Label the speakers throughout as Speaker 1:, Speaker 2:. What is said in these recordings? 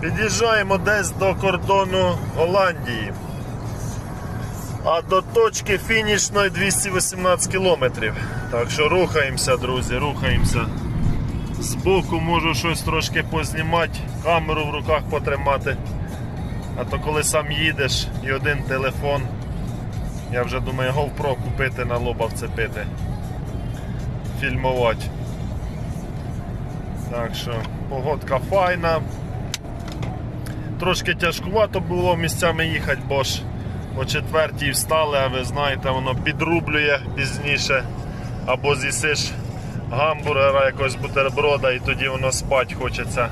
Speaker 1: Під'їжджаємо десь до кордону Голландії. А до точки фінішної 218 кілометрів. Так що рухаємося, друзі, рухаємося. Збоку можу щось трошки познімати, камеру в руках потримати. А то коли сам їдеш і один телефон, я вже думаю GoPro купити на лоба вцепити. Фільмувати. Так що погодка файна. Трошки тяжкувато було місцями їхати, бо ж о четвертій встали, а ви знаєте, воно підрублює пізніше. Або з'їсиш гамбургера, якогось бутерброда і тоді воно спать хочеться.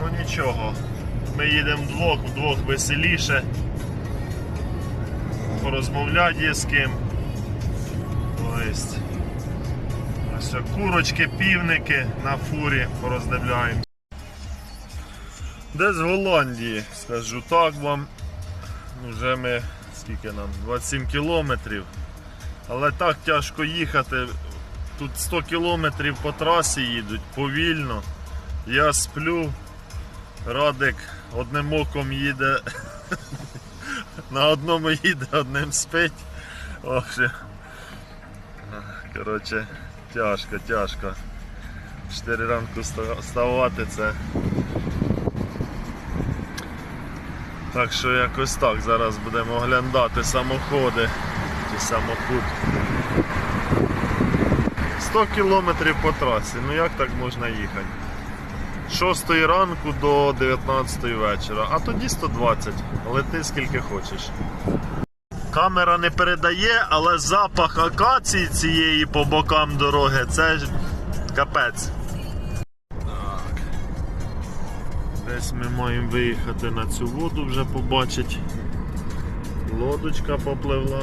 Speaker 1: Ну нічого. Ми їдемо вдвох, вдвох веселіше. Порозмовляти є з ким. Тобто, ось курочки, півники на фурі пороздивляємося. Десь в Голландії, скажу так вам. Вже ми скільки нам? 27 кілометрів. Але так тяжко їхати. Тут 100 кілометрів по трасі їдуть повільно. Я сплю. Радик одним оком їде. На одному їде, одним спить. Коротше, тяжко, тяжко. 4 ранку вставати це. Так що якось так. Зараз будемо оглядати самоходи чи самохід. 100 кілометрів по трасі. Ну як так можна їхати? З 6 ранку до 19 вечора, а тоді 120. Лети скільки хочеш. Камера не передає, але запах акації цієї по бокам дороги це ж капець. Десь ми маємо виїхати на цю воду, вже побачить. Лодочка попливла.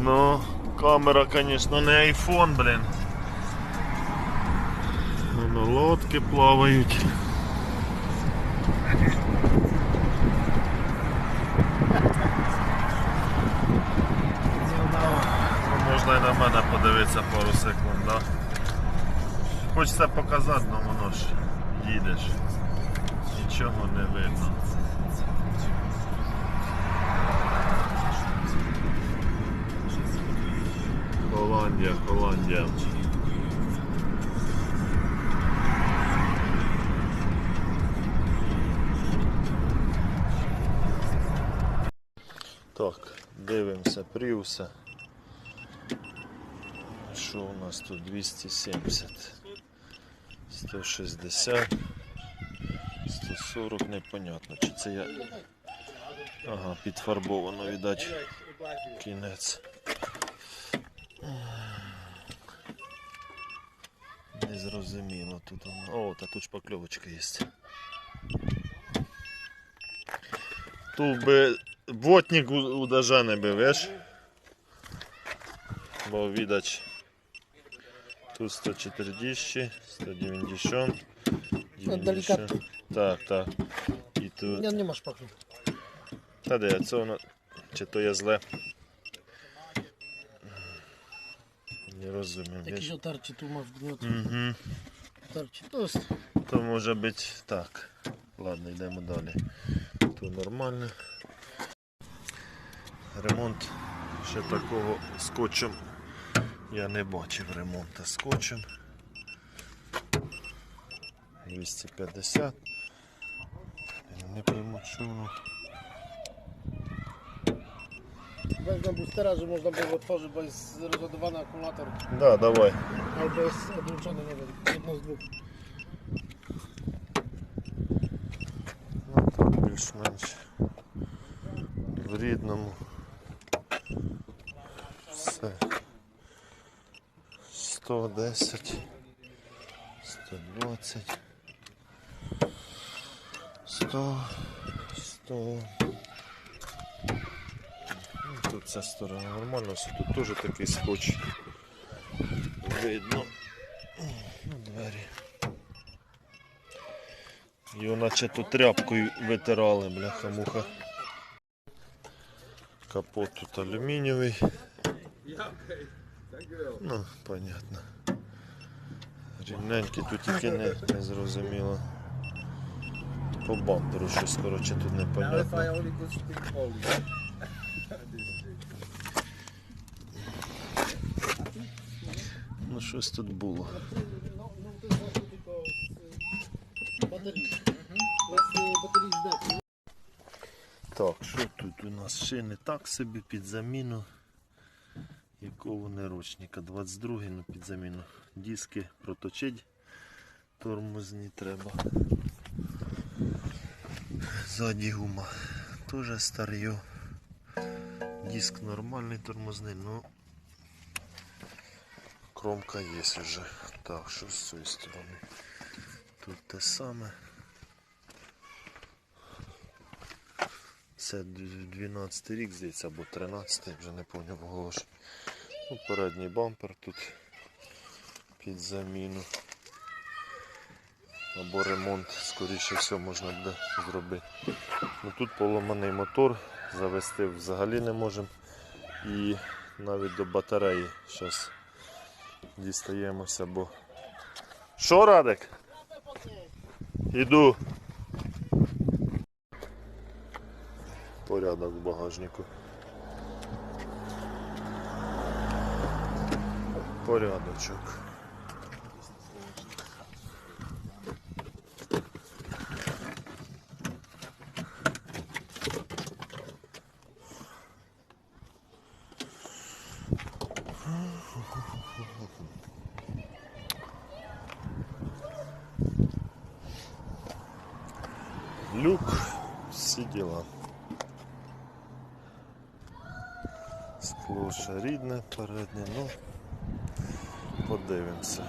Speaker 1: Ну, камера, звісно, не айфон, блін. Воно лодки плавають. Ну, можна і на мене подивитися пару секунд, да? Хочеться показати, але воно ж їдеш. Нічого не видно. Голландія, Голландія. Так, дивимося, Пріуса. Що у нас тут 270, 160, 140, непонятно, чи це я. Ага, підфарбовано, видать, кінець. Незрозуміло тут. воно. О, та тут шпакльовочка є. Тут би Ботник у- удажане би, веш? Бо видать тут 140, 190,
Speaker 2: Ну, делікатно.
Speaker 1: Так, так. І тут.
Speaker 2: Ja nie masz szpachlu.
Speaker 1: Та де, це воно. Чи то я зле? Не розумію.
Speaker 2: Jakieś otarcie tu masz wgniot.
Speaker 1: Угу.
Speaker 2: Otarcie. To jest
Speaker 1: То може бути так. Ладно, йдемо далі. Тут нормально. Ремонт ще такого скотчем. Я не бачив ремонту скотчем. 250. Не пойму, що воно.
Speaker 2: weź boostera, że można było otworzyć, bo jest rozładowany akumulator.
Speaker 1: Да, давай.
Speaker 2: Albo jest odłączony, nie wiem, jedno z dwóch.
Speaker 1: Ну так, більш-менш в рідному. Все. 110, 120, 100, 100. Ну, Тут ця сторона нормально, все тут теж такий скотч. Видно. Ну, двері. Його наче тут тряпкою витирали, бляха-муха. Капот тут алюмінієвий. Ну, понятно. Рівненький, тут тільки не, не зрозуміло. По бамперу щось, коротше, тут
Speaker 3: speak Polish.
Speaker 1: Ну щось тут було. Так, що тут у нас шини так собі під заміну. Якого не ручника? 22 ну під заміну. Диски проточить тормозні треба. Ззаді гума. Тоже старье. Диск нормальний тормозний, но кромка є вже. Так, що з цієї сторони? Тут те саме. Це 12 рік, здається, або 13, вже не пам'ятаю оголошення. Ну, передній бампер тут під заміну. Або ремонт, скоріше всього, можна буде зробити. Ну, тут поломаний мотор, завести взагалі не можемо. І навіть до батареї зараз дістаємося, бо. Що, Радик? Іду. порядок в багажнику. Порядочок. Люк, всі діла. Скло ще рідне, переднє, ну Подивимося.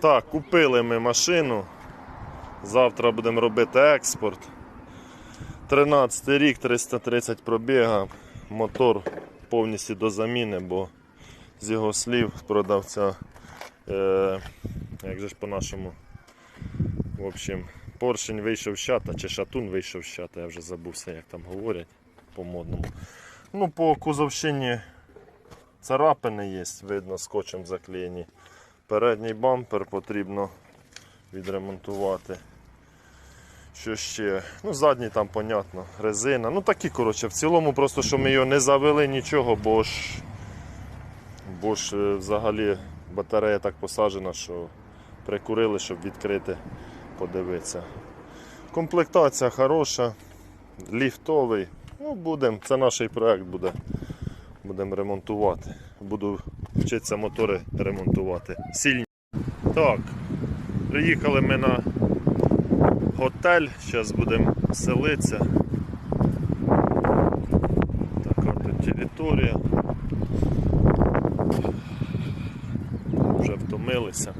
Speaker 1: Так, купили ми машину. Завтра будемо робити експорт. 13 рік, 330 пробіга, мотор повністю до заміни, бо з його слів продавця, е, як же ж по-нашому, в общем, поршень вийшов з чи шатун вийшов з чата, я вже забувся, як там говорять по-модному. Ну, по кузовщині царапини є, видно, скотчем заклеєні. Передній бампер потрібно відремонтувати. Що ще? Ну, задній там, понятно, резина. Ну такі, коротше, в цілому, просто що ми його не завели нічого, бо ж Бо ж е, взагалі батарея так посаджена, що прикурили, щоб відкрити, подивитися. Комплектація хороша, ліфтовий. Ну, будемо, це наш проект буде. Будемо ремонтувати. Буду вчитися мотори ремонтувати. Сильні. Так, приїхали ми на готель, зараз будемо селитися. Така тут територія. вже втомилися.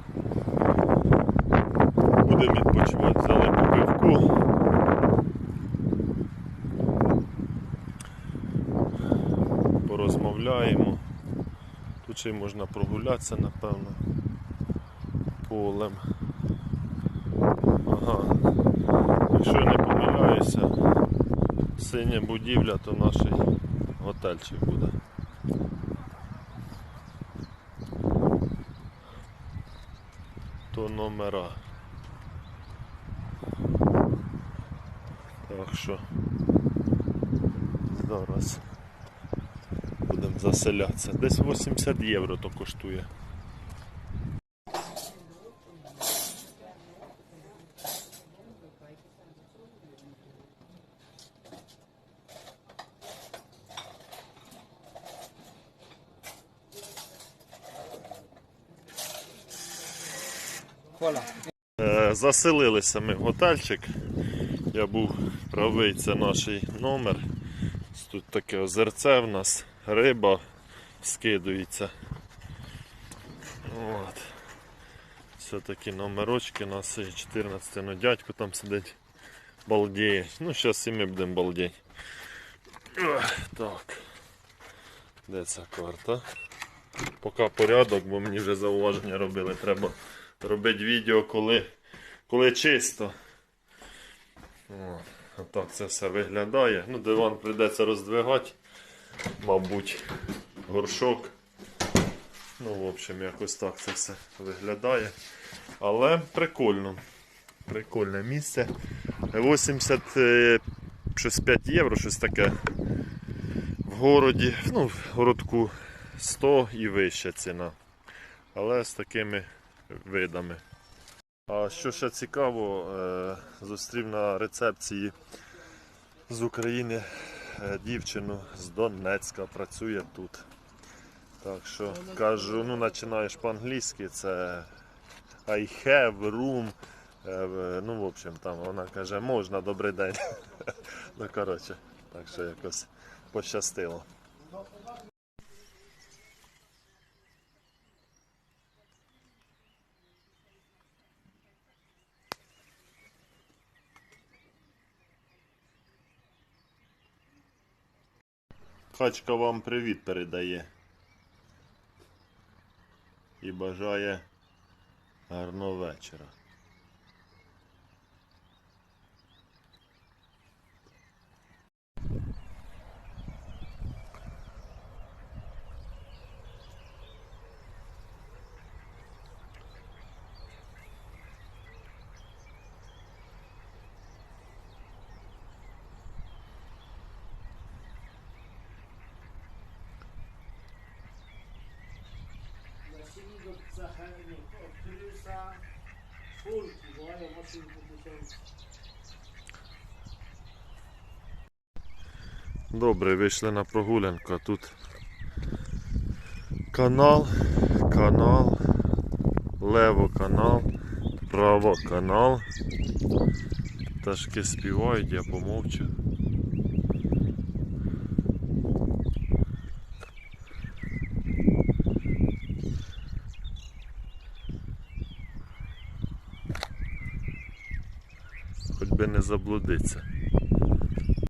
Speaker 1: Будемо відпочивати, взяли по пивку. Порозмовляємо. Тут ще й можна прогулятися, напевно, полем. Ага. Якщо я не помиляюся, синя будівля, то наш готельчик буде. то номера. Так що зараз заселятися. Десь 80 євро то коштує. Е, Заселилися ми в готельчик. Я був правий, це наш номер. Тут таке озерце в нас, риба скидується. От. Все такі номерочки у нас є 14, ну дядько там сидить, балдіє. Ну, зараз і ми будемо балдіти. Так. Де ця карта? Поки порядок, бо мені вже зауваження робили. Треба робити відео, коли, коли чисто. О, так це все виглядає. Ну, диван прийдеться роздвигати, мабуть, горшок. Ну, в общем, якось так це все виглядає. Але прикольно. Прикольне місце. 80 е, щось 5 євро, щось таке. В городі, ну, в городку 100 і вища ціна. Але з такими видами. А що ще цікаво, е, зустрів на рецепції з України дівчину з Донецька, працює тут. Так що кажу, ну починаєш по-англійськи, це I have room. е, Ну, в общем, там вона каже, можна, добрий день. Ну, коротше, так що якось пощастило. Качка вам привіт передає. І бажає гарного вечора. Добре, вийшли на прогулянку, тут канал, канал, лево канал, право канал. Ташки співають, я помовчу. Заблудиться.